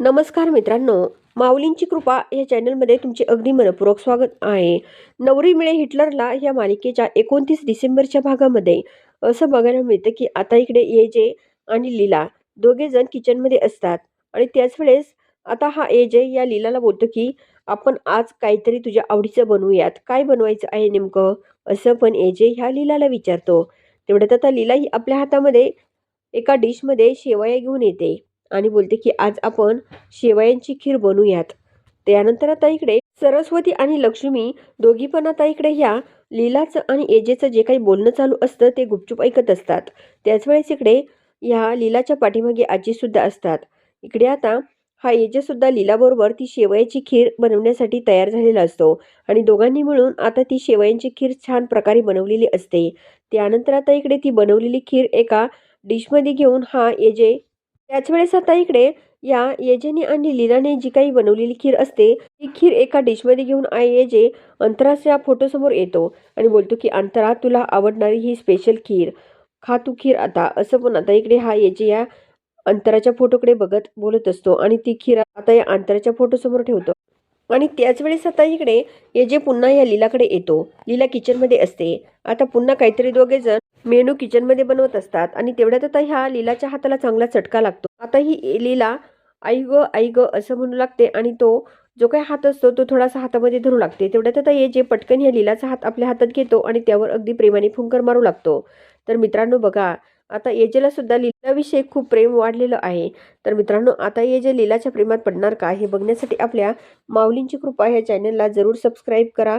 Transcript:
नमस्कार मित्रांनो माऊलींची कृपा या चॅनलमध्ये तुमचे अगदी मनपूर्वक स्वागत आहे. नवरी मिळे हिटलरला या मालिकेच्या एकोणतीस डिसेंबरच्या भागामध्ये असं बघायला मिळतं की आता इकडे एजे आणि लीला दोघे जण किचनमध्ये असतात. आणि त्याच वेळेस आता हा एजे या लीलाला बोलतो की आपण आज काहीतरी तुझ्या आवडीचं बनवूयात. काय बनवायचं आहे नेमकं? असं पण एजे ह्या लीलाला विचारतो. तेवढ्यात आता लीला ही आपल्या हातामध्ये एका डिशमध्ये शेवया घेऊन येते. आणि बोलते की आज आपण शेवयांची खीर बनवूयात. त्यानंतर आता इकडे सरस्वती आणि लक्ष्मी दोघी पण आता इकडे ह्या लीलाचं आणि एजेचं जे काही बोलणं चालू असतं ते गुपचूप ऐकत असतात. त्याच वेळेस इकडे ह्या लीलाच्या पाठीमागे आजीसुद्धा असतात. इकडे आता हा एजेसुद्धा लीलाबरोबर ती शेवयाची खीर बनवण्यासाठी तयार झालेला असतो आणि दोघांनी मिळून आता ती शेवयांची खीर छान प्रकारे बनवलेली असते. त्यानंतर आता इकडे ती बनवलेली खीर एका डिशमध्ये घेऊन हा एजे त्याच वेळेस आता इकडे या येजेने आणि लीलाने जी काही बनवलेली खीर असते ती खीर एका डिशमध्ये घेऊन आ येजे अंतराच्या फोटोसमोर येतो आणि बोलतो की अंतरा तुला आवडणारी ही स्पेशल खीर. खा तू खीर आता. असं पण आता इकडे हा येजे या अंतराच्या फोटोकडे बघत बोलत असतो आणि ती खीर आता या अंतराच्या फोटोसमोर ठेवतो. आणि त्याच वेळेस आता इकडे येजे पुन्हा या लीलाकडे येतो. लीला किचनमध्ये असते. आता पुन्हा काहीतरी दोघे जण मेनू किचनमध्ये बनवत असतात आणि तेवढ्यात आता ह्या लीलाच्या हाताला चांगला चटका लागतो. आता ही लीला आई ग आई ग असं म्हणू लागते आणि तो जो काही हात असतो तो थोडासा हातामध्ये धरू लागते. तेवढ्यात आता ये जे पटकन ह्या लीलाचा हात आपल्या हातात घेतो आणि त्यावर अगदी प्रेमाने फुंकर मारू लागतो. तर मित्रांनो बघा आता येजेला सुद्धा लीलाविषयी खूप प्रेम वाढलेलं आहे. तर मित्रांनो आता ये जे लीलाच्या प्रेमात पडणार का हे बघण्यासाठी आपल्या माऊलींची कृपा ह्या चॅनलला जरूर सबस्क्राईब करा.